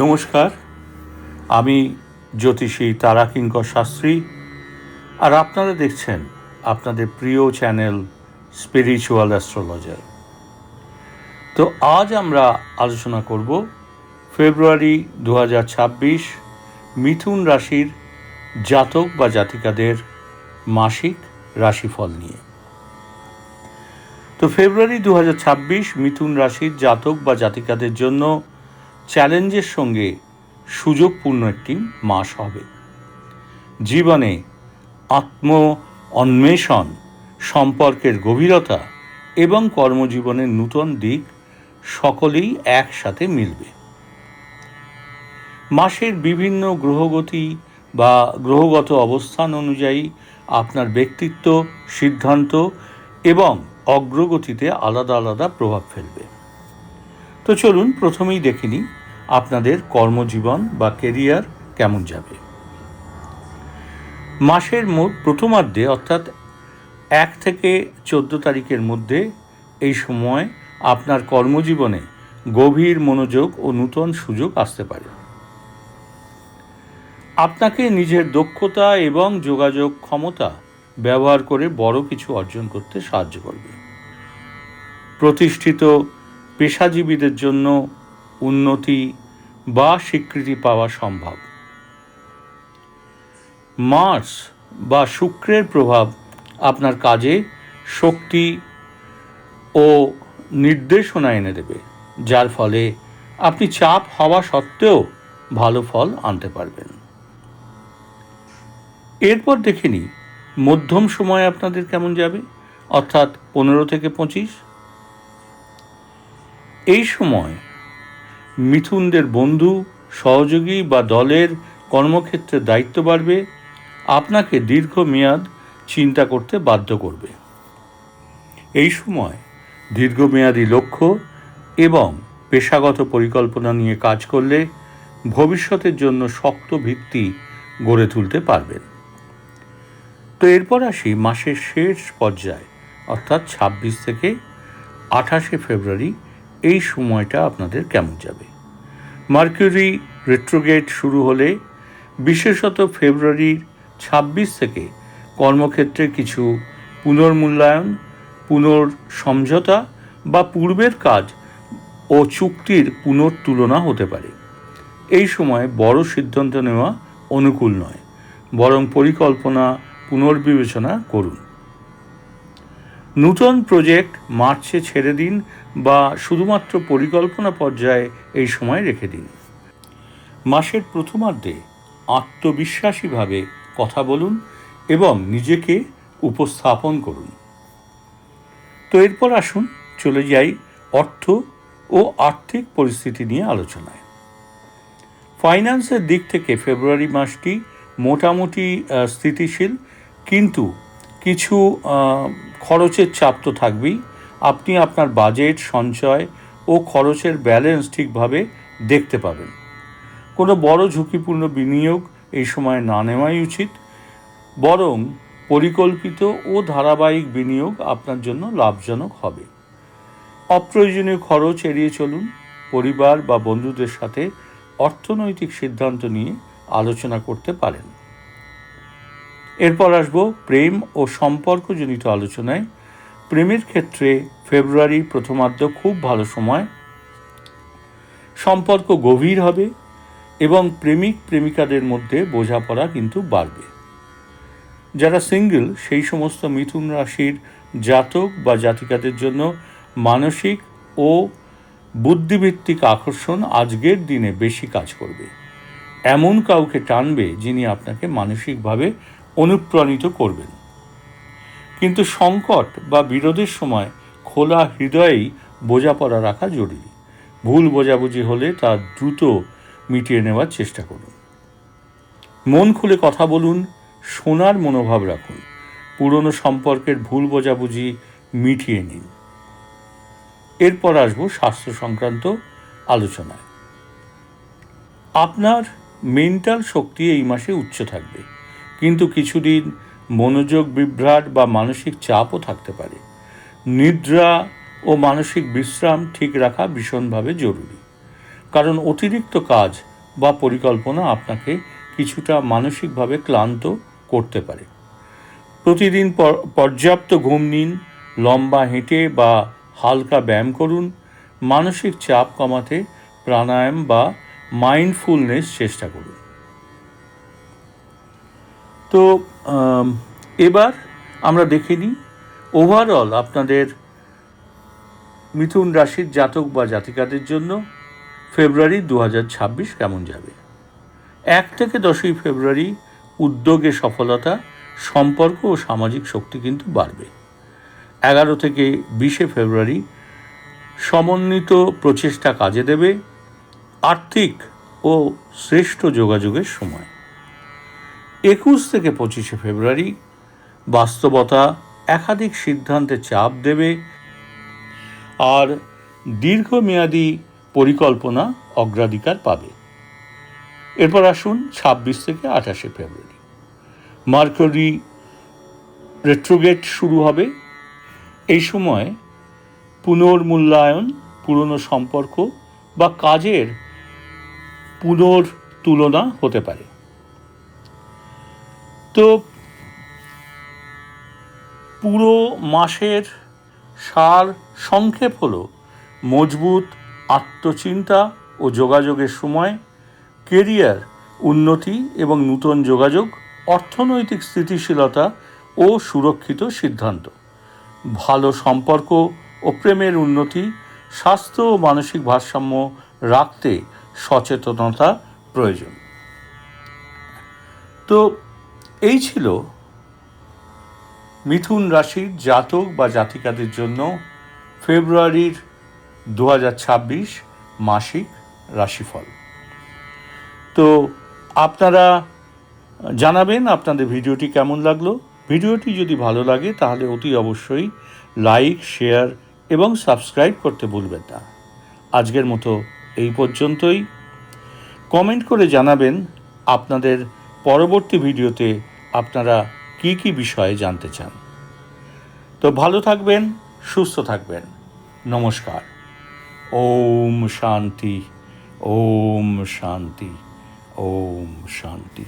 নমস্কার। আমি জ্যোতিষী তারাকিঙ্কর শাস্ত্রী। আর আপনারা দেখছেন আপনাদের প্রিয় চ্যানেল স্পিরিচুয়াল অ্যাস্ট্রোলজার। তো আজ আমরা আলোচনা করব ফেব্রুয়ারি দু হাজার ছাব্বিশ মিথুন রাশির জাতক বা জাতিকাদের মাসিক রাশিফল নিয়ে। তো ফেব্রুয়ারি দু হাজার ছাব্বিশ মিথুন রাশির জাতক বা জাতিকাদের জন্য চ্যালেঞ্জের সঙ্গে সুযোগপূর্ণ একটি মাস হবে। জীবনে আত্ম অন্বেষণ সম্পর্কের গভীরতা এবং কর্মজীবনের নূতন দিক সকলেই একসাথে মিলবে। মাসের বিভিন্ন গ্রহগতি বা গ্রহগত অবস্থান অনুযায়ী আপনার ব্যক্তিত্ব, সিদ্ধান্ত এবং অগ্রগতিতে আলাদা আলাদা প্রভাব ফেলবে। তো চলুন প্রথমেই দেখে নিই আপনাদের কর্মজীবন বা কেরিয়ার কেমন যাবে? মাসের প্রথমার্ধে, অর্থাৎ এক থেকে চোদ্দ তারিখের মধ্যে এই সময় আপনার কর্মজীবনে গভীর মনোযোগ ও নূতন সুযোগ আসতে পারে। আপনাকে নিজের দক্ষতা এবং যোগাযোগ ক্ষমতা ব্যবহার করে বড় কিছু অর্জন করতে সাহায্য করবে। প্রতিষ্ঠিত পেশাজীবীদের জন্য উন্নতি বা স্বীকৃতি পাওয়া সম্ভব। মার্স বা শুক্রের প্রভাব আপনার কাজে শক্তি ও নির্দেশনা এনে দেবে, যার ফলে আপনি চাপ হওয়া সত্ত্বেও ভালো ফল আনতে পারবেন। এরপর দেখে নিই, মধ্যম সময় আপনাদের কেমন যাবে? অর্থাৎ পনেরো থেকে পঁচিশ। এই সময় মিথুনদের বন্ধু, সহযোগী বা দলের কর্মক্ষেত্রে দায়িত্ব বাড়বে, আপনাকে দীর্ঘমেয়াদ চিন্তা করতে বাধ্য করবে। এই সময় দীর্ঘমেয়াদী লক্ষ্য এবং পেশাগত পরিকল্পনা নিয়ে কাজ করলে ভবিষ্যতের জন্য শক্ত ভিত্তি গড়ে তুলতে পারবেন। তো এরপর আসি মাসের শেষ পর্যায়ে, অর্থাৎ ছাব্বিশ থেকে আঠাশে ফেব্রুয়ারি এই সময়টা আপনাদের কেমন যাবে? মার্কিউরি রেট্রোগেট শুরু হলে বিশেষত ফেব্রুয়ারির ছাব্বিশ থেকে কর্মক্ষেত্রে কিছু পুনর্মূল্যায়ন, পুনর্সমঝোতা বা পূর্বের কাজ ও চুক্তির পুনর্তুলনা হতে পারে। এই সময় বড় সিদ্ধান্ত নেওয়া অনুকূল নয়, বরং পরিকল্পনা পুনর্বিবেচনা করুন। নূতন প্রজেক্ট মার্চে ছেড়ে দিন বা শুধুমাত্র পরিকল্পনা পর্যায়ে এই সময় রেখে দিন। মাসের প্রথমার্ধে আত্মবিশ্বাসীভাবে কথা বলুন এবং নিজেকে উপস্থাপন করুন। তো এরপর আসুন, চলে যাই অর্থ ও আর্থিক পরিস্থিতি নিয়ে আলোচনায়। ফাইন্যান্সের দিক থেকে ফেব্রুয়ারি মাসটি মোটামুটি স্থিতিশীল, কিন্তু কিছু খরচের চাপ তো থাকবেই। আপনি আপনার বাজেট সঞ্চয় ও খরচের ব্যালেন্স ঠিকভাবে দেখতে পাবেন। কোনো বড় ঝুঁকিপূর্ণ বিনিয়োগ এই সময় না নেওয়াই উচিত। বরং পরিকল্পিত ও ধারাবাহিক বিনিয়োগ আপনার জন্য লাভজনক হবে। অপ্রয়োজনীয় খরচ এড়িয়ে চলুন। পরিবার বা বন্ধুদের সাথে অর্থনৈতিক সিদ্ধান্ত নিয়ে আলোচনা করতে পারেন। এরপর আসব প্রেম ও সম্পর্কজনিত আলোচনায়। প্রেমের ক্ষেত্রে ফেব্রুয়ারি প্রথমার্ধ খুব ভালো সময়। সম্পর্ক গভীর হবে এবং প্রেমিক প্রেমিকাদের মধ্যে বোঝাপড়া কিন্তু বাড়বে। যারা সিঙ্গেল, সেই সমস্ত মিথুন রাশির জাতক বা জাতিকাদের জন্য মানসিক ও বুদ্ধিভিত্তিক আকর্ষণ আজকের দিনে বেশি কাজ করবে। এমন কাউকে টানবে যিনি আপনাকে মানসিকভাবে অনুপ্রাণিত করবেন। কিন্তু সংকট বা বিরোধের সময় খোলা হৃদয়েই বোঝাপড়া রাখা জরুরি। ভুল বোঝাবুঝি হলে তা দ্রুত মিটিয়ে নেওয়ার চেষ্টা করুন। মন খুলে কথা বলুন শোনার মনোভাব রাখুন। পুরনো সম্পর্কের ভুল বোঝাবুঝি মিটিয়ে নিন। এরপর আসব স্বাস্থ্য সংক্রান্ত আলোচনায়। আপনার মেন্টাল শক্তি এই মাসে উচ্চ থাকবে। কিন্তু কিছুদিন মনোযোগ বিভ্রাট বা মানসিক চাপও থাকতে পারে। নিদ্রা ও মানসিক বিশ্রাম ঠিক রাখা ভীষণভাবে জরুরি। কারণ অতিরিক্ত কাজ বা পরিকল্পনা আপনাকে কিছুটা মানসিকভাবে ক্লান্ত করতে পারে। প্রতিদিন পর- পর্যাপ্ত ঘুম নিন, লম্বা হেঁটে বা হালকা ব্যায়াম করুন, মানসিক চাপ কমাতে প্রাণায়াম বা মাইন্ডফুলনেস চেষ্টা করুন। তো এবার আমরা দেখে নিই ওভারঅল আপনাদের মিথুন রাশির জাতক বা জাতিকাদের জন্য ফেব্রুয়ারি দু কেমন যাবে? এক থেকে দশই ফেব্রুয়ারি উদ্যোগে সফলতা, সম্পর্ক ও সামাজিক শক্তি কিন্তু বাড়বে। এগারো থেকে বিশে ফেব্রুয়ারি সমন্বিত প্রচেষ্টা কাজে দেবে আর্থিক ও শ্রেষ্ঠ যোগাযোগের সময়। একুশ থেকে পঁচিশে ফেব্রুয়ারি বাস্তবতা একাধিক সিদ্ধান্তে চাপ দেবে আর দীর্ঘমেয়াদী পরিকল্পনা অগ্রাধিকার পাবে। এরপর আসুন ছাব্বিশ থেকে আঠাশে ফেব্রুয়ারি। মার্করি রেট্রোগেট শুরু হবে। এই সময় পুনর্মূল্যায়ন, পুরনো সম্পর্ক বা কাজের পুনর্তুলনা হতে পারে। তো পুরো মাসের সার সংক্ষেপ হলো মজবুত আত্মচিন্তা ও যোগাযোগের সময়, কেরিয়ার উন্নতি এবং নূতন যোগাযোগ, অর্থনৈতিক স্থিতিশীলতা ও সুরক্ষিত সিদ্ধান্ত। ভালো সম্পর্ক ও প্রেমের উন্নতি, স্বাস্থ্য ও মানসিক ভারসাম্য রাখতে সচেতনতা প্রয়োজন। তো এই ছিল মিথুন রাশির জাতক বা জাতিকাদের জন্য ফেব্রুয়ারির দু হাজার ছাব্বিশ মাসিক রাশিফল। তো আপনারা জানাবেন আপনাদের ভিডিওটি কেমন লাগল। ভিডিওটি যদি ভালো লাগে তাহলে অতি অবশ্যই লাইক, শেয়ার এবং সাবস্ক্রাইব করতে ভুলবেন না। আজকের মতো এই পর্যন্তই। কমেন্ট করে জানাবেন আপনাদের পরবর্তী ভিডিওতে আপনারা কি কি বিষয়ে জানতে চান? তো ভালো থাকবেন, সুস্থ থাকবেন। নমস্কার। ওম শান্তি ওম শান্তি ওম শান্তি।